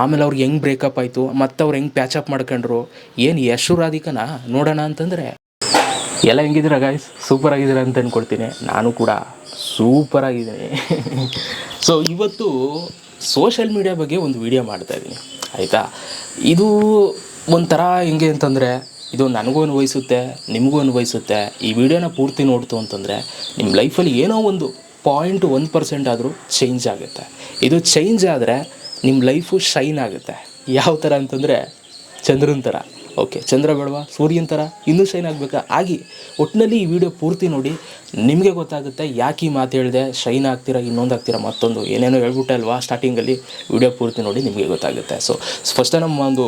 ಆಮೇಲೆ ಅವ್ರಿಗೆ ಹೆಂಗೆ ಬ್ರೇಕಪ್ ಆಯಿತು ಮತ್ತು ಅವ್ರು ಹೆಂಗೆ ಪ್ಯಾಚಪ್ ಮಾಡ್ಕೊಂಡ್ರು, ಏನು ಯಶು ರಾಧಿಕನ ನೋಡೋಣ ಅಂತಂದರೆ, ಎಲ್ಲ ಹೆಂಗಿದ್ರ ಗಾಯ್ಸ್ ಸೂಪರ್ ಆಗಿದ್ದೀರಾ ಅಂತ ಅಂದ್ಕೊಡ್ತೀನಿ ನಾನು ಕೂಡ ಸೂಪರ್ ಆಗಿದ್ದೀನಿ. ಸೊ ಇವತ್ತು ಸೋಷಲ್ ಮೀಡಿಯಾ ಬಗ್ಗೆ ಒಂದು ವಿಡಿಯೋ ಮಾಡ್ತಾ ಇದ್ದೀನಿ. ಆಯಿತಾ? ಇದು ಒಂಥರ ಹೆಂಗೆ ಅಂತಂದರೆ, ಇದು ನನಗೂ ಅನ್ವಯಿಸುತ್ತೆ, ನಿಮಗೂ ಅನ್ವಯಿಸುತ್ತೆ. ಈ ವಿಡಿಯೋನ ಪೂರ್ತಿ ನೋಡ್ತು ಅಂತಂದರೆ ನಿಮ್ಮ ಲೈಫಲ್ಲಿ ಏನೋ ಒಂದು ಪಾಯಿಂಟ್ ಒಂದು ಪರ್ಸೆಂಟ್ ಆದರೂ ಚೇಂಜ್ ಆಗುತ್ತೆ. ಇದು ಚೇಂಜ್ ಆದರೆ ನಿಮ್ಮ ಲೈಫು ಶೈನ್ ಆಗುತ್ತೆ. ಯಾವ ಥರ ಅಂತಂದರೆ ಚಂದ್ರನ ಥರ ಓಕೆ ಚಂದ್ರ ಬೇಡವಾ, ಸೂರ್ಯನ ಥರ ಇನ್ನೂ ಶೈನ್ ಆಗಬೇಕಾ? ಆಗಿ ಒಟ್ಟಿನಲ್ಲಿ ಈ ವಿಡಿಯೋ ಪೂರ್ತಿ ನೋಡಿ, ನಿಮಗೆ ಗೊತ್ತಾಗುತ್ತೆ ಯಾಕೆ ಈ ಮಾತು ಹೇಳಿದೆ ಶೈನ್ ಆಗ್ತೀರಾ, ಇನ್ನೊಂದು ಆಗ್ತೀರಾ, ಮತ್ತೊಂದು, ಏನೇನೋ ಹೇಳ್ಬಿಟ್ಟೆ ಅಲ್ವಾ ಸ್ಟಾರ್ಟಿಂಗಲ್ಲಿ ವಿಡಿಯೋ ಪೂರ್ತಿ ನೋಡಿ ನಿಮಗೆ ಗೊತ್ತಾಗುತ್ತೆ. ಸೊ ಫಸ್ಟೇ ನಮ್ಮ ಒಂದು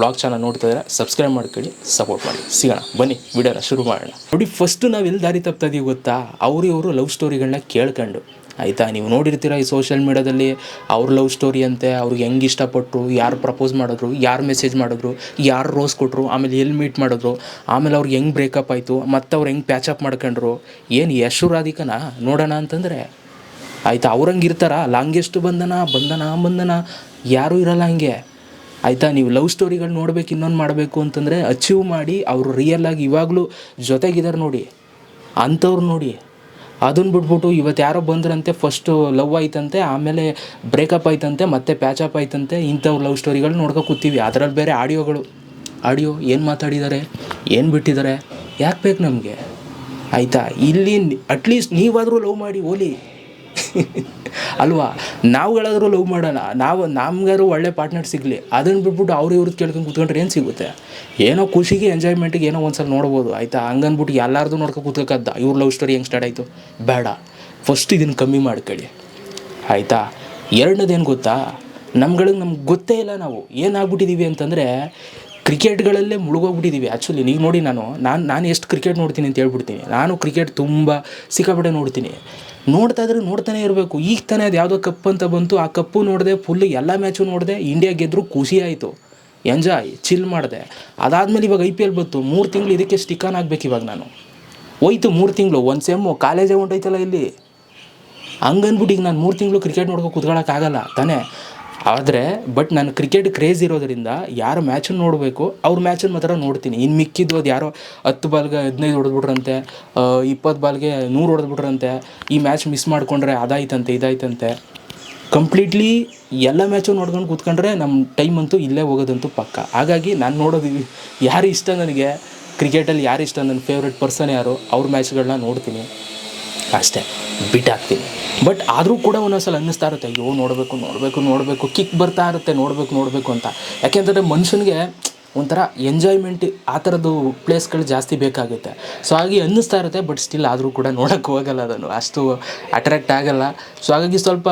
ಬ್ಲಾಗ್ ಚಾನಲ್ ನೋಡ್ತಾ ಇದ್ದಾರೆ ಸಬ್ಸ್ಕ್ರೈಬ್ ಮಾಡ್ಕೊಳ್ಳಿ ಸಪೋರ್ಟ್ ಮಾಡಿ. ಸಿಗೋಣ, ಬನ್ನಿ ವಿಡಿಯೋನ ಶುರು ಮಾಡೋಣ. ನೋಡಿ ಫಸ್ಟ್ ನಾವು ಎಲ್ಲಿ ದಾರಿ ತಪ್ತಾ ಇದೀವಿ ಗೊತ್ತಾ? ಅವರು ಇವರು ಲವ್ ಸ್ಟೋರಿಗಳನ್ನ ಕೇಳ್ಕೊಂಡು. ಆಯಿತಾ? ನೀವು ನೋಡಿರ್ತೀರ ಈ ಸೋಷಿಯಲ್ ಮೀಡ್ಯಾದಲ್ಲಿ ಅವ್ರ ಲವ್ ಸ್ಟೋರಿ ಅಂತೆ, ಅವ್ರಿಗೆ ಹೆಂಗೆ ಇಷ್ಟಪಟ್ಟರು ಯಾರು ಪ್ರಪೋಸ್ ಮಾಡಿದ್ರು, ಯಾರು ಮೆಸೇಜ್ ಮಾಡಿದ್ರು, ಯಾರು ರೋಸ್ ಕೊಟ್ಟರು ಆಮೇಲೆ ಎಲ್ಲಿ ಮೀಟ್ ಮಾಡಿದ್ರು, ಆಮೇಲೆ ಅವ್ರಿಗೆ ಹೆಂಗೆ ಬ್ರೇಕಪ್ ಆಯಿತು, ಮತ್ತು ಅವ್ರು ಹೆಂಗೆ ಪ್ಯಾಚಪ್ ಮಾಡ್ಕೊಂಡ್ರು, ಏನು ಯಶು ರಾಧಿಕನ? ನೋಡೋಣ ಅಂತಂದರೆ. ಆಯಿತಾ? ಅವ್ರಂಗೆ ಇರ್ತಾರ? ಲಾಂಗೆಸ್ಟ್ ಬಂಧನ ಬಂಧನ ಬಂಧನ ಯಾರೂ ಇರಲ್ಲ ಹಂಗೆ. ಆಯಿತಾ? ನೀವು ಲವ್ ಸ್ಟೋರಿಗಳು ನೋಡ್ಬೇಕು, ಇನ್ನೊಂದು ಮಾಡಬೇಕು ಅಂತಂದರೆ ಅಚೀವ್ ಮಾಡಿ, ಅವರು ರಿಯಲ್ ಆಗಿ ಇವಾಗಲೂ ಜೊತೆಗಿದ್ದಾರೆ ನೋಡಿ, ಅಂಥವ್ರು ನೋಡಿ. ಅದನ್ನ ಬಿಟ್ಬಿಟ್ಟು ಇವತ್ತು ಯಾರೋ ಬಂದ್ರಂತೆ ಫಸ್ಟು ಲವ್ ಆಯ್ತಂತೆ, ಆಮೇಲೆ ಬ್ರೇಕಪ್ ಆಯ್ತಂತೆ, ಮತ್ತೆ ಪ್ಯಾಚಪ್ ಆಯ್ತಂತೆ ಇಂಥವ್ರು ಲವ್ ಸ್ಟೋರಿಗಳು ನೋಡ್ಕೊ ಕೂತೀವಿ. ಅದರಲ್ಲಿ ಬೇರೆ ಆಡಿಯೋಗಳು, ಆಡಿಯೋ ಏನು ಮಾತಾಡಿದ್ದಾರೆ ಏನು ಬಿಟ್ಟಿದ್ದಾರೆ ಯಾಕೆ ಬೇಕು ನಮಗೆ? ಆಯಿತಾ? ಇಲ್ಲಿ ಅಟ್ಲೀಸ್ಟ್ ನೀವಾದರೂ ಲವ್ ಮಾಡಿ, ಓಲಿ. ಅಲ್ವಾ? ನಾವುಗಳಾದರೂ ಲವ್ ಮಾಡೋಣ, ನಾವು ನಮ್ಗಾರು ಒಳ್ಳೆ ಪಾರ್ಟ್ನರ್ ಸಿಗಲಿ ಅದನ್ನು ಬಿಟ್ಬಿಟ್ಟು ಅವ್ರು ಇವ್ರದ್ದು ಕೇಳ್ಕೊಂಡು ಕೂತ್ಕೊಂಡ್ರೆ ಏನು ಸಿಗುತ್ತೆ? ಏನೋ ಖುಷಿಗೆ ಎಂಜಾಯ್ಮೆಂಟಿಗೆ ಏನೋ ಒಂದು ಸಲ ನೋಡ್ಬೋದು, ಆಯಿತಾ? ಹಂಗನ್ಬಿಟ್ಟು ಎಲ್ಲಾರ್ದು ನೋಡ್ಕೊ ಕೂತ್ಕೋಕದ್ದ ಇವ್ರ ಲವ್ ಸ್ಟೋರಿ ಹೆಂಗೆ ಸ್ಟಾರ್ಟ್ ಆಯಿತು? ಬೇಡ. ಫಸ್ಟ್ ಇದನ್ನು ಕಮ್ಮಿ ಮಾಡ್ಕೊಳ್ಳಿ. ಆಯಿತಾ? ಎರಡನೇದೇನು ಗೊತ್ತಾ? ನಮ್ಗಳಿಗೆ ನಮ್ಗೆ ಗೊತ್ತೇ ಇಲ್ಲ ನಾವು. ಏನಾಗ್ಬಿಟ್ಟಿದ್ದೀವಿ ಅಂತಂದರೆ, ಕ್ರಿಕೆಟ್ಗಳಲ್ಲೇ ಮುಳುಗೋಗ್ಬಿಟ್ಟಿದ್ದೀವಿ ಆ್ಯಕ್ಚುಲಿ ನೀವು ನೋಡಿ ನಾನು ನಾನು ನಾನು ಎಷ್ಟು ಕ್ರಿಕೆಟ್ ನೋಡ್ತೀನಿ ಅಂತ ಹೇಳ್ಬಿಡ್ತೀನಿ. ನಾನು ಕ್ರಿಕೆಟ್ ತುಂಬ ಸಿಕ್ಕಾಪಟ್ಟೆ ನೋಡ್ತೀನಿ. ನೋಡ್ತಾ ಇದ್ರೆ ನೋಡ್ತಾನೆ ಇರಬೇಕು. ಈಗ ತಾನೇ ಅದು ಯಾವುದೋ ಕಪ್ ಅಂತ ಬಂತು. ಆ ಕಪ್ಪು ನೋಡಿದೆ ಫುಲ್ ಎಲ್ಲ ಮ್ಯಾಚು ನೋಡಿದೆ ಇಂಡಿಯಾ ಗೆದ್ದರೂ ಖುಷಿ ಆಯಿತು. ಎಂಜಾಯ್ ಚಿಲ್ ಮಾಡಿದೆ. ಅದಾದಮೇಲೆ ಇವಾಗ ಐ ಪಿ ಎಲ್ ಬಂತು. ಮೂರು ತಿಂಗಳು ಇದಕ್ಕೆ ಸ್ಟಿಕಾನ್ ಆಗ್ಬೇಕು ಇವಾಗ ನಾನು. ಹೋಯ್ತು ಮೂರು ತಿಂಗಳು. ಒಂದು ಸೆಮ್ಮು ಕಾಲೇಜೇ ಹೊಂಟೈತಲ್ಲ ಇಲ್ಲಿ. ಹಂಗನ್ಬಿಟ್ಟು ಈಗ ನಾನು ಮೂರು ತಿಂಗಳು ಕ್ರಿಕೆಟ್ ನೋಡ್ಕೊ ಕೂತ್ಕೊಳ್ಳೋಕ್ಕಾಗಲ್ಲ ತಾನೇ? ಆದರೆ ಬಟ್ ನಾನು ಕ್ರಿಕೆಟ್ ಕ್ರೇಜ್ ಇರೋದರಿಂದ ಯಾರು ಮ್ಯಾಚನ್ನು ನೋಡಬೇಕು, ಅವ್ರ ಮ್ಯಾಚನ್ನು ಮಾತ್ರ ನೋಡ್ತೀನಿ. ಇನ್ನು ಮಿಕ್ಕಿದ್ದು ಅದು ಯಾರೋ ಹತ್ತು ಬಾಲ್ಗೆ ಹದಿನೈದು ಹೊಡೆದ್ಬಿಟ್ರಂತೆ ಇಪ್ಪತ್ತು ಬಾಲ್ಗೆ ನೂರು ಹೊಡೆದ್ಬಿಟ್ರಂತೆ, ಈ ಮ್ಯಾಚ್ ಮಿಸ್ ಮಾಡಿಕೊಂಡ್ರೆ ಅದಾಯ್ತಂತೆ, ಇದಾಯ್ತಂತೆ. ಕಂಪ್ಲೀಟ್ಲಿ ಎಲ್ಲ ಮ್ಯಾಚು ನೋಡ್ಕೊಂಡು ಕೂತ್ಕೊಂಡ್ರೆ ನಮ್ಮ ಟೈಮ್ ಅಂತೂ ಇಲ್ಲೇ ಹೋಗೋದಂತೂ ಪಕ್ಕ. ಹಾಗಾಗಿ ನಾನು ನೋಡೋದು ಯಾರು ಇಷ್ಟ ನನಗೆ ಕ್ರಿಕೆಟಲ್ಲಿ ಯಾರು ಇಷ್ಟ ನನ್ನ ಫೇವ್ರೆಟ್ ಪರ್ಸನ್ ಯಾರು, ಅವ್ರ ಮ್ಯಾಚ್ಗಳನ್ನ ನೋಡ್ತೀನಿ. ಅಷ್ಟೇ, ಬಿಟ್ಟಾಕ್ತೀನಿ. ಬಟ್ ಆದರೂ ಕೂಡ ಒಂದೊಂದ್ಸಲ ಅನ್ನಿಸ್ತಾ ಇರುತ್ತೆ, ಅಯ್ಯೋ, ನೋಡಬೇಕು ನೋಡಬೇಕು ನೋಡಬೇಕು ಕಿಕ್ ಬರ್ತಾ ಇರುತ್ತೆ, ನೋಡಬೇಕು ನೋಡಬೇಕು ಅಂತ. ಯಾಕೆಂತಂದರೆ ಮನುಷ್ಯನಿಗೆ ಒಂಥರ ಎಂಜಾಯ್ಮೆಂಟ್ ಆ ಥರದ್ದು ಪ್ಲೇಸ್ಗಳು ಜಾಸ್ತಿ ಬೇಕಾಗುತ್ತೆ. ಸೊ ಹಾಗೆ ಅನ್ನಿಸ್ತಾ ಇರುತ್ತೆ ಬಟ್ ಸ್ಟಿಲ್ ಆದರೂ ಕೂಡ ನೋಡೋಕ್ಕೆ ಹೋಗಲ್ಲ ಅದನ್ನು. ಅಷ್ಟು ಅಟ್ರ್ಯಾಕ್ಟ್ ಆಗಲ್ಲ. ಸೊ ಹಾಗಾಗಿ ಸ್ವಲ್ಪ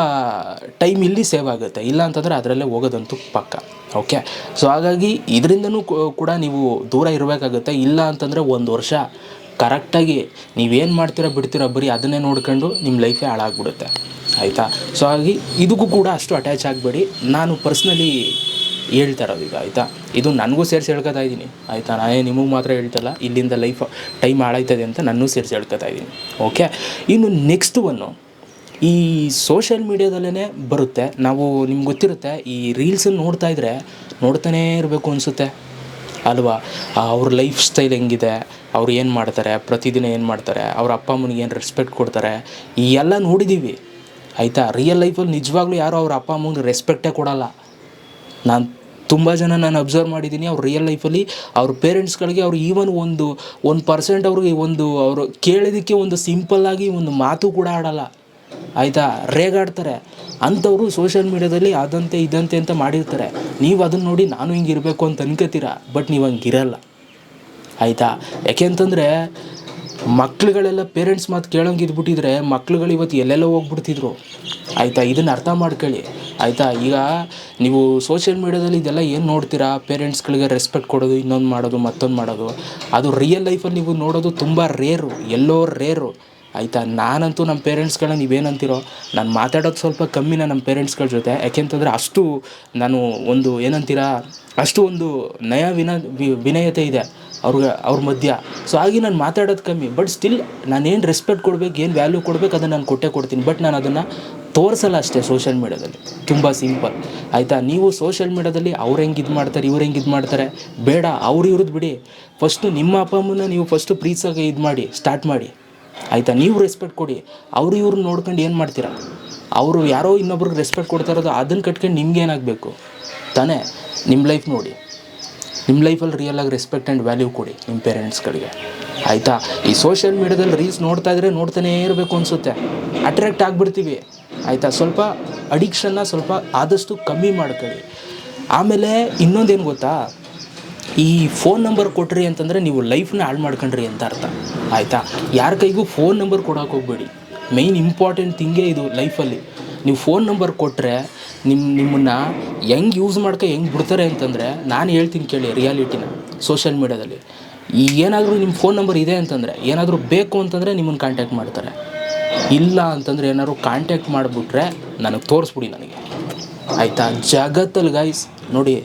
ಟೈಮ್ ಇಲ್ಲಿ ಸೇವ್ ಆಗುತ್ತೆ. ಇಲ್ಲ ಅಂತಂದರೆ ಅದರಲ್ಲೇ ಹೋಗೋದಂತೂ ಪಕ್ಕ. ಓಕೆ ಸೊ ಹಾಗಾಗಿ ಇದರಿಂದನೂ ಕೂಡ ನೀವು ದೂರ ಇರಬೇಕಾಗುತ್ತೆ. ಇಲ್ಲ ಅಂತಂದರೆ ಒಂದು ವರ್ಷ ಕರೆಕ್ಟಾಗಿ ನೀವೇನು ಮಾಡ್ತೀರಾ ಬಿಡ್ತೀರಾ ಬರೀ ಅದನ್ನೇ ನೋಡ್ಕೊಂಡು ನಿಮ್ಮ ಲೈಫೇ ಹಾಳಾಗ್ಬಿಡುತ್ತೆ. ಆಯಿತಾ? ಸೊ ಹಾಗಾಗಿ ಇದಕ್ಕೂ ಕೂಡ ಅಷ್ಟು ಅಟ್ಯಾಚ್ ಆಗಬೇಡಿ. ನಾನು ಪರ್ಸ್ನಲಿ ಹೇಳ್ತಾ ಇರೋದು ಈಗ, ಆಯಿತಾ? ಇದು ನನಗೂ ಸೇರಿಸಿ ಹೇಳ್ಕೊತಾ ಇದ್ದೀನಿ, ಆಯಿತಾ? ನಾನೇ ನಿಮಗೆ ಮಾತ್ರ ಹೇಳ್ತಲ್ಲ ಇಲ್ಲಿಂದ ಲೈಫ್ ಟೈಮ್ ಹಾಳಾಯ್ತದೆ ಅಂತ ನನ್ನೂ ಸೇರಿಸಿ ಹೇಳ್ಕೊತಾ ಇದ್ದೀನಿ ಓಕೆ ಇನ್ನು ನೆಕ್ಸ್ಟ್ ಒನ್ನು ಈ ಸೋಷಿಯಲ್ ಮೀಡ್ಯಾದಲ್ಲೇ ಬರುತ್ತೆ. ನಾವು ನಿಮ್ಗೆ ಗೊತ್ತಿರುತ್ತೆ, ಈ ರೀಲ್ಸನ್ನು ನೋಡ್ತಾ ಇದ್ದರೆ ನೋಡ್ತಾನೇ ಇರಬೇಕು ಅನಿಸುತ್ತೆ. ಅಲ್ವಾ? ಅವ್ರ ಲೈಫ್ ಸ್ಟೈಲ್ ಹೆಂಗಿದೆ? ಅವ್ರು ಏನು ಮಾಡ್ತಾರೆ? ಪ್ರತಿದಿನ ಏನು ಮಾಡ್ತಾರೆ? ಅವ್ರ ಅಪ್ಪ ಅಮ್ಮನಿಗೆ ಏನು ರೆಸ್ಪೆಕ್ಟ್ ಕೊಡ್ತಾರೆ? ಈ ಎಲ್ಲ ನೋಡಿದ್ದೀವಿ ಆಯಿತಾ? ರಿಯಲ್ ಲೈಫಲ್ಲಿ ನಿಜವಾಗ್ಲೂ ಯಾರು ಅವ್ರ ಅಪ್ಪ ಅಮ್ಮನಿಗೆ ರೆಸ್ಪೆಕ್ಟೇ ಕೊಡಲ್ಲ. ನಾನು ತುಂಬ ಜನ ನಾನು ಅಬ್ಸರ್ವ್ ಮಾಡಿದ್ದೀನಿ ಅವ್ರ ರಿಯಲ್ ಲೈಫಲ್ಲಿ ಅವ್ರ ಪೇರೆಂಟ್ಸ್ಗಳಿಗೆ ಅವ್ರು ಈವನ್ ಒಂದು ಒಂದು ಪರ್ಸೆಂಟ್ ಅವ್ರಿಗೆ ಒಂದು, ಅವರು ಕೇಳಿದ್ದಕ್ಕೆ ಒಂದು ಸಿಂಪಲ್ಲಾಗಿ ಒಂದು ಮಾತು ಕೂಡ ಆಡಲ್ಲ. ಆಯಿತಾ? ರೇಗಾಡ್ತಾರೆ. ಅಂಥವರು ಸೋಷಿಯಲ್ ಮೀಡ್ಯಾದಲ್ಲಿ ಅದಂತೆ, ಇದಂತೆ ಅಂತ ಮಾಡಿರ್ತಾರೆ. ನೀವು ಅದನ್ನು ನೋಡಿ ನಾನು ಹಿಂಗೆ ಇರಬೇಕು ಅಂತ ಅನ್ಕೋತೀರ? ಬಟ್ ನೀವು ಹಂಗಿರಲ್ಲ ಆಯಿತಾ? ಯಾಕೆ ಅಂತಂದರೆ, ಮಕ್ಳುಗಳೆಲ್ಲ ಪೇರೆಂಟ್ಸ್ ಮಾತು ಕೇಳೋಂಗೆ ಇದ್ಬಿಟ್ಟಿದ್ರೆ ಮಕ್ಳುಗಳು ಇವತ್ತು ಎಲ್ಲೆಲ್ಲೋ ಹೋಗ್ಬಿಡ್ತಿದ್ರು. ಆಯಿತಾ? ಇದನ್ನು ಅರ್ಥ ಮಾಡ್ಕೊಳ್ಳಿ. ಆಯಿತಾ? ಈಗ ನೀವು ಸೋಷಿಯಲ್ ಮೀಡ್ಯಾದಲ್ಲಿ ಇದೆಲ್ಲ ಏನು ನೋಡ್ತೀರಾ? ಪೇರೆಂಟ್ಸ್ಗಳಿಗೆ ರೆಸ್ಪೆಕ್ಟ್ ಕೊಡೋದು, ಇನ್ನೊಂದು ಮಾಡೋದು, ಮತ್ತೊಂದು ಮಾಡೋದು. ಅದು ರಿಯಲ್ ಲೈಫಲ್ಲಿ ನೀವು ನೋಡೋದು ತುಂಬ ರೇರು ಎಲ್ಲೋ ರೇರು ಆಯಿತಾ? ನಾನಂತೂ ನಮ್ಮ ಪೇರೆಂಟ್ಸ್ಗಳನ್ನ ನೀವೇನಂತೀರೋ, ನಾನು ಮಾತಾಡೋದು ಸ್ವಲ್ಪ ಕಮ್ಮಿನ ನಮ್ಮ ಪೇರೆಂಟ್ಸ್ಗಳ ಜೊತೆ. ಯಾಕೆಂತಂದರೆ ಅಷ್ಟು ನಾನು ಒಂದು ಏನಂತೀರ, ಅಷ್ಟು ಒಂದು ನಯ ವಿನ ವಿನಯತೆ ಇದೆ ಅವ್ರಿಗೆ, ಅವ್ರ ಮಧ್ಯ. ಸೊ ಹಾಗೆ ನಾನು ಮಾತಾಡೋದು ಕಮ್ಮಿ. ಬಟ್ ಸ್ಟಿಲ್ ನಾನೇನು ರೆಸ್ಪೆಕ್ಟ್ ಕೊಡ್ಬೇಕು, ಏನು ವ್ಯಾಲ್ಯೂ ಕೊಡಬೇಕು ಅದನ್ನು ನಾನು ಕೊಟ್ಟೇ ಕೊಡ್ತೀನಿ. ಬಟ್ ನಾನು ಅದನ್ನು ತೋರಿಸಲ್ಲ ಅಷ್ಟೇ ಸೋಷಿಯಲ್ ಮೀಡ್ಯಾದಲ್ಲಿ ತುಂಬ ಸಿಂಪಲ್ ಆಯಿತಾ? ನೀವು ಸೋಷಿಯಲ್ ಮೀಡ್ಯಾದಲ್ಲಿ ಅವ್ರು ಹೆಂಗೆ ಇದು ಮಾಡ್ತಾರೆ, ಇವ್ರು ಹೆಂಗೆ ಇದು ಮಾಡ್ತಾರೆ, ಬೇಡ, ಅವ್ರು ಇವ್ರದ್ದು ಬಿಡಿ. ಫಸ್ಟು ನಿಮ್ಮ ಅಪ್ಪ ಅಮ್ಮನ ನೀವು ಫಸ್ಟು ಪ್ರೀತಿಸೋಕೆ ಇದು ಮಾಡಿ ಸ್ಟಾರ್ಟ್ ಮಾಡಿ. ಆಯಿತಾ? ನೀವು ರೆಸ್ಪೆಕ್ಟ್ ಕೊಡಿ. ಅವರು ಇವ್ರನ್ನ ನೋಡ್ಕೊಂಡು ಏನು ಮಾಡ್ತೀರಾ? ಅವರು ಯಾರೋ ಇನ್ನೊಬ್ರಿಗೆ ರೆಸ್ಪೆಕ್ಟ್ ಕೊಡ್ತಾ ಇರೋದು ಅದನ್ನು ಕಟ್ಕೊಂಡು ನಿಮ್ಗೆ ಏನಾಗಬೇಕು? ತಾನೇ? ನಿಮ್ಮ ಲೈಫ್ ನೋಡಿ. ನಿಮ್ಮ ಲೈಫಲ್ಲಿ ರಿಯಲಾಗಿ ರೆಸ್ಪೆಕ್ಟ್ ಆ್ಯಂಡ್ ವ್ಯಾಲ್ಯೂ ಕೊಡಿ ನಿಮ್ಮ ಪೇರೆಂಟ್ಸ್ಗಳಿಗೆ ಆಯಿತಾ? ಈ ಸೋಷಿಯಲ್ ಮೀಡ್ಯಾದಲ್ಲಿ ರೀಲ್ಸ್ ನೋಡ್ತಾ ಇದ್ರೆ ನೋಡ್ತಾನೇ ಇರಬೇಕು ಅನಿಸುತ್ತೆ. ಅಟ್ರಾಕ್ಟ್ ಆಗಿಬಿಡ್ತೀವಿ. ಆಯಿತಾ? ಸ್ವಲ್ಪ ಅಡಿಕ್ಷನ್ನ ಸ್ವಲ್ಪ ಆದಷ್ಟು ಕಮ್ಮಿ ಮಾಡ್ಕೊಳ್ಳಿ. ಆಮೇಲೆ ಇನ್ನೊಂದೇನು ಗೊತ್ತಾ? ಈ ಫೋನ್ ನಂಬರ್ ಕೊಟ್ರಿ ಅಂತಂದರೆ ನೀವು ಲೈಫ್ನ ಹಾಳು ಮಾಡ್ಕೊಂಡ್ರಿ ಅಂತ ಅರ್ಥ. ಆಯಿತಾ? ಯಾರ ಕೈಗೂ ಫೋನ್ ನಂಬರ್ ಕೊಡೋಕೆ ಹೋಗ್ಬೇಡಿ. ಮೇಯ್ನ್ ಇಂಪಾರ್ಟೆಂಟ್ ಥಿಂಗೇ ಇದು ಲೈಫಲ್ಲಿ ನೀವು ಫೋನ್ ನಂಬರ್ ಕೊಟ್ಟರೆ ನಿಮ್ಮ ನಿಮ್ಮನ್ನು ಹೆಂಗೆ ಯೂಸ್ ಮಾಡ್ಕೊ, ಹೆಂಗೆ ಬಿಡ್ತಾರೆ ಅಂತಂದರೆ ನಾನು ಹೇಳ್ತೀನಿ ಕೇಳಿ ರಿಯಾಲಿಟಿನ ಸೋಷಿಯಲ್ ಮೀಡ್ಯಾದಲ್ಲಿ ಏನಾದರೂ ನಿಮ್ಮ ಫೋನ್ ನಂಬರ್ ಇದೆ ಅಂತಂದರೆ, ಏನಾದರೂ ಬೇಕು ಅಂತಂದರೆ ನಿಮ್ಮನ್ನು ಕಾಂಟ್ಯಾಕ್ಟ್ ಮಾಡ್ತಾರೆ. ಇಲ್ಲ ಅಂತಂದರೆ ಏನಾದ್ರು ಕಾಂಟ್ಯಾಕ್ಟ್ ಮಾಡಿಬಿಟ್ರೆ ನನಗೆ ತೋರಿಸ್ಬಿಡಿ ನನಗೆ. ಆಯಿತಾ? ಜಗತ್ತಲ್ಲಿ ಗೈಸ್ ನೋಡಿ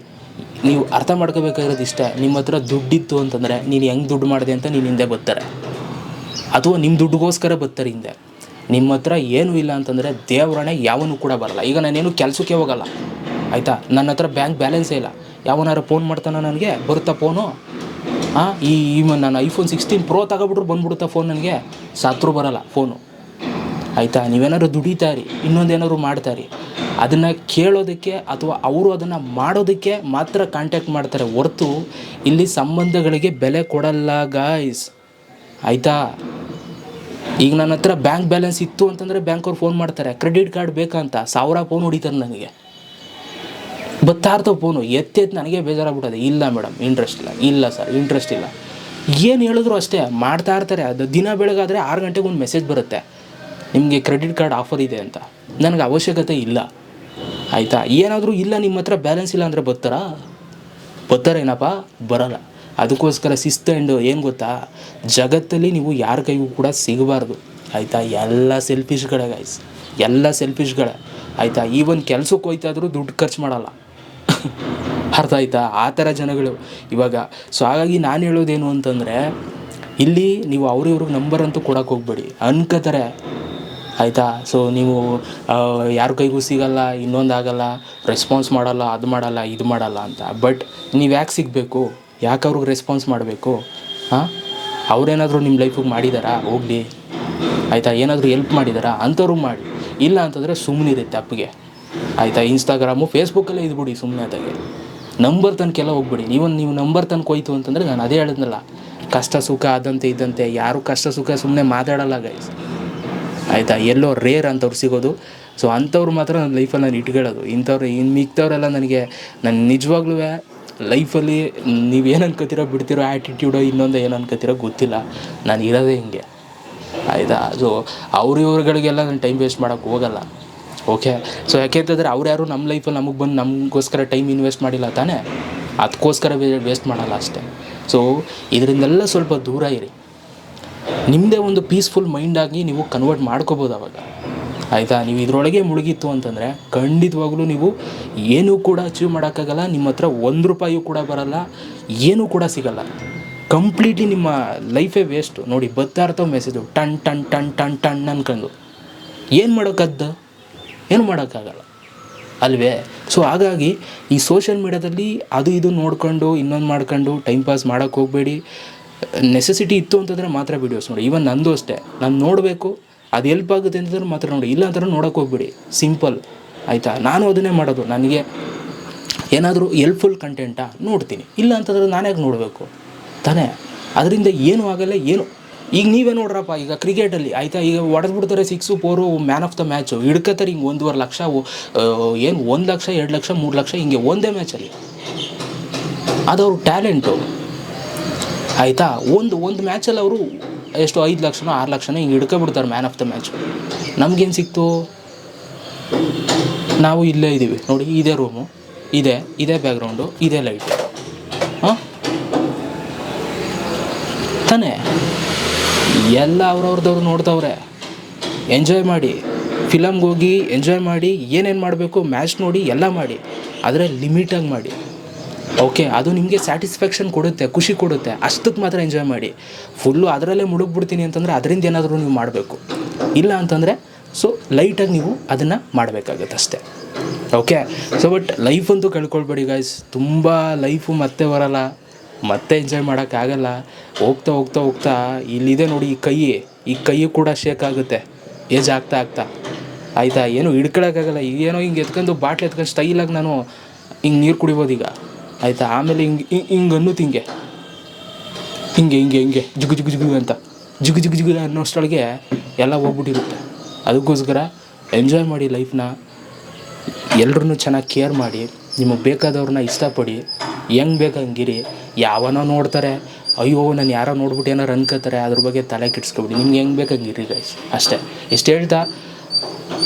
ನೀವು ಅರ್ಥ ಮಾಡ್ಕೋಬೇಕಾಗಿರೋದು ಇಷ್ಟ. ನಿಮ್ಮ ಹತ್ರ ದುಡ್ಡಿತ್ತು ಅಂತಂದರೆ ನೀನು ಹೆಂಗೆ ದುಡ್ಡು ಮಾಡಿದೆ ಅಂತ ನೀನು ಹಿಂದೆ ಬರ್ತಾರೆ. ಅಥವಾ ನಿಮ್ಮ ದುಡ್ಡುಗೋಸ್ಕರ ಬರ್ತಾರೆ ಹಿಂದೆ. ನಿಮ್ಮ ಹತ್ರ ಏನೂ ಇಲ್ಲ ಅಂತಂದರೆ ದೇವರಣೆ ಯಾವನು ಕೂಡ ಬರಲ್ಲ. ಈಗ ನಾನೇನು ಕೆಲಸಕ್ಕೆ ಹೋಗಲ್ಲ. ಆಯಿತಾ? ನನ್ನ ಹತ್ರ ಬ್ಯಾಂಕ್ ಬ್ಯಾಲೆನ್ಸೇ ಇಲ್ಲ. ಯಾವನಾರು ಫೋನ್ ಮಾಡ್ತಾನೆ ನನಗೆ, ಬರುತ್ತಾ ಫೋನು? ಹಾಂ ಈ ನಾನು ಐಫೋನ್ ಸಿಕ್ಸ್ಟೀನ್ ಪ್ರೋ ತಗೊಬಿಟ್ರು ಬಂದ್ಬಿಡುತ್ತಾ ಫೋನ್ ನನಗೆ? ಸತ್ರು ಬರಲ್ಲ ಫೋನು. ಆಯಿತಾ? ನೀವೇನಾದ್ರು ದುಡಿತಾರಿ ಇನ್ನೊಂದೇನಾದ್ರು ಮಾಡ್ತಾರಿ ಅದನ್ನು ಕೇಳೋದಕ್ಕೆ ಅಥವಾ ಅವರು ಅದನ್ನು ಮಾಡೋದಕ್ಕೆ ಮಾತ್ರ ಕಾಂಟ್ಯಾಕ್ಟ್ ಮಾಡ್ತಾರೆ ಹೊರ್ತು ಇಲ್ಲಿ ಸಂಬಂಧಗಳಿಗೆ ಬೆಲೆ ಕೊಡಲ್ಲ ಗಾಯ್ಸ್ ಆಯಿತಾ? ಈಗ ನನ್ನ ಹತ್ರ ಬ್ಯಾಂಕ್ ಬ್ಯಾಲೆನ್ಸ್ ಇತ್ತು ಅಂತಂದರೆ ಬ್ಯಾಂಕವ್ರು ಫೋನ್ ಮಾಡ್ತಾರೆ. ಕ್ರೆಡಿಟ್ ಕಾರ್ಡ್ ಬೇಕಾ ಅಂತ? ಸಾವಿರ ಫೋನ್ ಹೊಡಿತಾರೆ ನನಗೆ. ಇರ್ತಾವೆ ಫೋನು ಎತ್ತೆತ್ತು ಎತ್ತಿ ನನಗೆ ಬೇಜಾರಾಗ್ಬಿಟ್ಟದೆ. ಇಲ್ಲ ಮೇಡಮ್ ಇಂಟ್ರೆಸ್ಟ್ ಇಲ್ಲ. ಇಲ್ಲ ಸರ್ ಇಂಟ್ರೆಸ್ಟ್ ಇಲ್ಲ. ಏನು ಹೇಳಿದ್ರು ಅಷ್ಟೇ, ಮಾಡ್ತಾ ಇರ್ತಾರೆ. ಅದು ದಿನ ಬೆಳಗಾದರೆ ಆರು ಗಂಟೆಗೆ ಒಂದು ಮೆಸೇಜ್ ಬರುತ್ತೆ. ನಿಮಗೆ ಕ್ರೆಡಿಟ್ ಕಾರ್ಡ್ ಆಫರ್ ಇದೆ ಅಂತ. ನನಗೆ ಅವಶ್ಯಕತೆ ಇಲ್ಲ. ಆಯಿತಾ? ಏನಾದರೂ ಇಲ್ಲ ನಿಮ್ಮ ಹತ್ರ ಬ್ಯಾಲೆನ್ಸ್ ಇಲ್ಲ ಅಂದರೆ ಬರ್ತಾರಾ? ಏನಪ್ಪ? ಬರಲ್ಲ. ಅದಕ್ಕೋಸ್ಕರ ಶಿಸ್ತು ಆ್ಯಂಡ್ ಏನು ಗೊತ್ತಾ? ಜಗತ್ತಲ್ಲಿ ನೀವು ಯಾರ ಕೈಗೂ ಕೂಡ ಸಿಗಬಾರ್ದು. ಆಯಿತಾ? ಎಲ್ಲ ಸೆಲ್ಫಿಶ್ಗಳೇ ಗೈಸ್ ಎಲ್ಲ ಸೆಲ್ಫಿಶ್ಗಳೇ ಆಯಿತಾ? ಈವನ್ ಕೆಲಸಕ್ಕೆ ಹೋಯ್ತಾದರೂ ದುಡ್ಡು ಖರ್ಚು ಮಾಡಲ್ಲ. ಅರ್ಥ ಆಯ್ತಾ? ಆ ಥರ ಜನಗಳು. ಇವಾಗ ಸೊ ಹಾಗಾಗಿ ನಾನು ಹೇಳೋದೇನು ಅಂತಂದರೆ, ಇಲ್ಲಿ ನೀವು ಅವ್ರಿವ್ರಿಗೆ ನಂಬರ್ ಅಂತೂ ಕೊಡೋಕೆ ಹೋಗ್ಬೇಡಿ. ಅನ್ಕೋತಾರೆ. ಆಯಿತಾ? ಸೊ ನೀವು ಯಾರ ಕೈಗೂ ಸಿಗಲ್ಲ, ಇನ್ನೊಂದು ಆಗಲ್ಲ ರೆಸ್ಪಾನ್ಸ್ ಮಾಡಲ್ಲ, ಅದು ಮಾಡಲ್ಲ, ಇದು ಮಾಡಲ್ಲ ಅಂತ. ಬಟ್ ನೀವು ಯಾಕೆ ಸಿಗಬೇಕು? ಯಾಕೆ ಅವ್ರಿಗೆ ರೆಸ್ಪಾನ್ಸ್ ಮಾಡಬೇಕು? ಹಾಂ? ಅವ್ರೇನಾದರೂ ನಿಮ್ಮ ಲೈಫಿಗೆ ಮಾಡಿದಾರಾ? ಹೋಗಲಿ. ಆಯಿತಾ? ಏನಾದರೂ ಎಲ್ಪ್ ಮಾಡಿದಾರಾ? ಅಂಥವ್ರು ಮಾಡಿ. ಇಲ್ಲ ಅಂತಂದರೆ ಸುಮ್ಮನಿದೆ ತಪ್ಪಿಗೆ ಆಯಿತಾ? ಇನ್ಸ್ಟಾಗ್ರಾಮು ಫೇಸ್ಬುಕ್ಕಲ್ಲೇ ಇದ್ಬಿಡಿ ಸುಮ್ಮನೆ ಅದಾಗೆ ನಂಬರ್ ತನಕೆಲ್ಲ ಹೋಗ್ಬಿಡಿ. ನೀವು ನೀವು ನಂಬರ್ ತನಕ ಹೋಯ್ತು ಅಂತಂದರೆ ನಾನು ಅದೇ ಹೇಳಿದ್ನಲ್ಲ. ಕಷ್ಟ ಸುಖ ಆದಂತೆ ಇದ್ದಂತೆ, ಯಾರು ಕಷ್ಟ ಸುಖ ಸುಮ್ಮನೆ ಮಾತಾಡಲ್ಲ ಗೈಸ್ ಆಯಿತಾ? ಎಲ್ಲೋ ರೇರ್ ಅಂಥವ್ರು ಸಿಗೋದು. ಸೊ ಅಂಥವ್ರು ಮಾತ್ರ ನನ್ನ ಲೈಫಲ್ಲಿ ನಾನು ಇಟ್ಕೊಳ್ಳೋದು. ಇಂಥವ್ರು ಇನ್ನು ಮಿಕ್ತವರೆಲ್ಲ ನನಗೆ, ನಾನು ನಿಜವಾಗ್ಲೂ ಲೈಫಲ್ಲಿ ನೀವು ಏನು ಅನ್ಕೋತೀರೋ ಬಿಡ್ತಿರೋ ಆ್ಯಟಿಟ್ಯೂಡೋ ಇನ್ನೊಂದು ಏನು ಅನ್ಕೋತಿರೋ ಗೊತ್ತಿಲ್ಲ. ನಾನು ಇರೋದೇ ಹಿಂಗೆ. ಆಯಿತಾ? ಸೊ ಅವ್ರ ಇವ್ರುಗಳಿಗೆಲ್ಲ ನಾನು ಟೈಮ್ ವೇಸ್ಟ್ ಮಾಡೋಕ್ಕೆ ಹೋಗಲ್ಲ. ಓಕೆ ಸೊ ಯಾಕೆಂತಂದರೆ ಅವ್ರು ಯಾರು ನಮ್ಮ ಲೈಫಲ್ಲಿ ನಮಗೆ ಬಂದು ನಮಗೋಸ್ಕರ ಟೈಮ್ ಇನ್ವೆಸ್ಟ್ ಮಾಡಿಲ್ಲ ತಾನೇ? ಅದಕ್ಕೋಸ್ಕರ ವೇಸ್ಟ್ ಮಾಡಲ್ಲ ಅಷ್ಟೇ. ಸೊ ಇದರಿಂದೆಲ್ಲ ಸ್ವಲ್ಪ ದೂರ ಇರಿ. ನಿಮ್ಮದೇ ಒಂದು ಪೀಸ್ಫುಲ್ ಮೈಂಡಾಗಿ ನೀವು ಕನ್ವರ್ಟ್ ಮಾಡ್ಕೋಬೋದು ಅವಾಗ. ಆಯಿತಾ? ನೀವು ಇದರೊಳಗೆ ಮುಳುಗಿತ್ತು ಅಂತಂದರೆ ಖಂಡಿತವಾಗ್ಲೂ ನೀವು ಏನೂ ಕೂಡ ಅಚೀವ್ ಮಾಡೋಕ್ಕಾಗಲ್ಲ, ನಿಮ್ಮ ಹತ್ರ ಒಂದು ರೂಪಾಯಿಯೂ ಕೂಡ ಬರಲ್ಲ, ಏನೂ ಕೂಡ ಸಿಗಲ್ಲ. ಕಂಪ್ಲೀಟ್ಲಿ ನಿಮ್ಮ ಲೈಫೇ ವೇಸ್ಟು ನೋಡಿ ಬರ್ತಾ ಇರ್ತಾವೆ ಮೆಸೇಜು ಟನ್ ಟನ್ ಟನ್ ಟನ್ ಟನ್ ಅನ್ಕಂಡು. ಏನು ಮಾಡೋಕ್ಕದ್ದು ಏನು ಮಾಡೋಕ್ಕಾಗಲ್ಲ. ಅಲ್ವೇ? ಸೊ ಹಾಗಾಗಿ ಈ ಸೋಷಿಯಲ್ ಮೀಡ್ಯಾದಲ್ಲಿ ಅದು ಇದು ನೋಡ್ಕೊಂಡು, ಇನ್ನೊಂದು ಮಾಡ್ಕೊಂಡು ಟೈಮ್ ಪಾಸ್ ಮಾಡೋಕ್ಕೆ ಹೋಗಬೇಡಿ. ನೆಸೆಸಿಟಿ ಇತ್ತು ಅಂತಂದರೆ ಮಾತ್ರ ವೀಡಿಯೋಸ್ ನೋಡಿ. ಈವನ್ ನಂದು ಅಷ್ಟೇ. ನಾನು ನೋಡಬೇಕು, ಅದು ಎಲ್ಪ್ ಆಗುತ್ತೆ ಅಂತಂದ್ರೆ ಮಾತ್ರ ನೋಡಿ. ಇಲ್ಲ ಅಂತಂದ್ರೆ ನೋಡೋಕೆ ಹೋಗ್ಬಿಡಿ. ಸಿಂಪಲ್ ಆಯಿತಾ? ನಾನು ಅದನ್ನೇ ಮಾಡೋದು. ನನಗೆ ಏನಾದರೂ ಎಲ್ಪ್ಫುಲ್ ಕಂಟೆಂಟಾ ನೋಡ್ತೀನಿ. ಇಲ್ಲ ಅಂತಂದ್ರೆ ನಾನು ನೋಡಬೇಕು? ತಾನೇ? ಅದರಿಂದ ಏನೂ ಆಗಲ್ಲ, ಏನು? ಈಗ ನೀವೇ ನೋಡ್ರಪ್ಪ, ಈಗ ಕ್ರಿಕೆಟಲ್ಲಿ ಆಯಿತಾ? ಈಗ ಹೊಡೆದ್ಬಿಡ್ತಾರೆ six four man of the match ಹಿಡ್ಕತ್ತಾರೆ ಹಿಂಗೆ ಒಂದೂವರೆ ಲಕ್ಷ ಏನು, ಒಂದು ಲಕ್ಷ, ಎರಡು ಲಕ್ಷ, ಮೂರು ಲಕ್ಷ, ಹಿಂಗೆ ಒಂದೇ ಮ್ಯಾಚಲ್ಲಿ ಅದವ್ರ ಟ್ಯಾಲೆಂಟು ಆಯಿತಾ? ಒಂದು ಒಂದು ಮ್ಯಾಚಲ್ಲಿ ಅವರು ಎಷ್ಟು? ಐದು ಲಕ್ಷನೋ, ಆರು ಲಕ್ಷನೋ ಹಿಂಗೆ ಹಿಡ್ಕೊಬಿಡ್ತಾರೆ ಮ್ಯಾನ್ ಆಫ್ ದ ಮ್ಯಾಚ್ ನಮಗೇನು ಸಿಕ್ತು? ನಾವು ಇಲ್ಲೇ ಇದ್ದೀವಿ ನೋಡಿ, ಇದೇ ರೂಮು ಇದೆ, ಇದೇ ಬ್ಯಾಕ್ಗ್ರೌಂಡು ಇದೇ ಲೈಟ್ ಹಾಂ? ತಾನೇ? ಎಲ್ಲ ಅವ್ರವ್ರದವ್ರು ನೋಡ್ತವ್ರೆ ಎಂಜಾಯ್ ಮಾಡಿ. ಫಿಲಮ್ಗೆ ಹೋಗಿ ಎಂಜಾಯ್ ಮಾಡಿ. ಏನೇನು ಮಾಡಬೇಕು? ಮ್ಯಾಚ್ ನೋಡಿ, ಎಲ್ಲ ಮಾಡಿ. ಆದರೆ ಲಿಮಿಟಾಗಿ ಮಾಡಿ. ಓಕೆ ಅದು ನಿಮಗೆ ಸ್ಯಾಟಿಸ್ಫ್ಯಾಕ್ಷನ್ ಕೊಡುತ್ತೆ, ಖುಷಿ ಕೊಡುತ್ತೆ ಅಷ್ಟಕ್ಕೆ ಮಾತ್ರ ಎಂಜಾಯ್ ಮಾಡಿ. ಫುಲ್ಲು ಅದರಲ್ಲೇ ಮುಳುಗ್ಬಿಡ್ತೀನಿ ಅಂತಂದರೆ ಅದರಿಂದ ಏನಾದರೂ ನೀವು ಮಾಡಬೇಕು. ಇಲ್ಲ ಅಂತಂದರೆ ಸೊ ಲೈಟಾಗಿ ನೀವು ಅದನ್ನು ಮಾಡಬೇಕಾಗತ್ತೆ ಅಷ್ಟೇ. ಓಕೆ ಸೊ ಬಟ್ ಲೈಫ್ ಅಂತೂ ಕಳ್ಕೊಳ್ಬೇಡಿ ಗಾಯ್ಸ್ ತುಂಬ ಲೈಫು ಮತ್ತೆ ಬರಲ್ಲ, ಮತ್ತೆ ಎಂಜಾಯ್ ಮಾಡೋಕ್ಕಾಗಲ್ಲ ಹೋಗ್ತಾ ಹೋಗ್ತಾ ಹೋಗ್ತಾ ಇಲ್ಲಿದೆ ನೋಡಿ ಈ ಕೈ ಈ ಕೈ ಕೂಡ ಶೇಕ್ ಆಗುತ್ತೆ. ಏಜ್ ಆಗ್ತಾ ಆಗ್ತಾ. ಆಯಿತಾ? ಏನು ಹಿಡ್ಕೊಳಕ್ಕಾಗಲ್ಲ ಏನೋ ಹಿಂಗೆ ಎತ್ಕೊಂಡು ಬಾಟ್ಲು ಎತ್ಕೊಂಡು ಸ್ಟೈಲಾಗಿ ನಾನು ಹಿಂಗೆ ನೀರು ಕುಡಿಬೋದು ಈಗ. ಆಯಿತಾ? ಆಮೇಲೆ ಹಿಂಗೆ ಹಿಂಗೆ ಅನ್ನೋದು ಹಿಂಗೆ ಹಿಂಗೆ ಹಿಂಗೆ ಹಿಂಗೆ, ಜುಗು ಜುಗು ಜುಗು ಅಂತ. ಜುಗು, ಜಿಗು, ಜುಗು ಅನ್ನೋಷ್ಟೊಳಗೆ ಎಲ್ಲ ಹೋಗ್ಬಿಟ್ಟಿರುತ್ತೆ. ಅದಕ್ಕೋಸ್ಕರ ಎಂಜಾಯ್ ಮಾಡಿ ಲೈಫ್ನ ಎಲ್ರೂ ಚೆನ್ನಾಗಿ ಕೇರ್ ಮಾಡಿ. ನಿಮಗೆ ಬೇಕಾದವ್ರನ್ನ ಇಷ್ಟಪಡಿ. ಹೆಂಗೆ ಬೇಕು ಹಂಗಿರಿ. ಯಾವನೋ ನೋಡ್ತಾರೆ. ಅಯ್ಯೋ, ನಾನು ಯಾರೋ ನೋಡ್ಬಿಟ್ಟು ಏನಾರು ಅನ್ಕೋತಾರೆ. ಅದ್ರ ಬಗ್ಗೆ ತಲೆ ಕೆಡಿಸ್ಕೊಬಿಡಿ. ನಿಮ್ಗೆ ಹೆಂಗೆ ಬೇಕು ಹಂಗಿರಿ ಗೈಸ್ ಅಷ್ಟೇ. ಇಷ್ಟು ಹೇಳ್ತಾ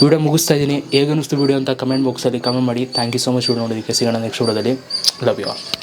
ವಿಡಿಯೋ ಮುಗಿಸ್ತಾ ಇದ್ದೀನಿ. ಹೇಗೆ ಅನ್ನಿಸ್ತು ವಿಡಿಯೋ ಅಂತ ಕಮೆಂಟ್ ಬಾಕ್ಸಲ್ಲಿ ಕಮೆಂಟ್ ಮಾಡಿ. Thank you so much video ನೋಡೋದಕ್ಕೆ ಸಿಗೋಣ ನೆಕ್ಸ್ಟ್ ವಿಡಿಯೋದಲ್ಲಿ. Love you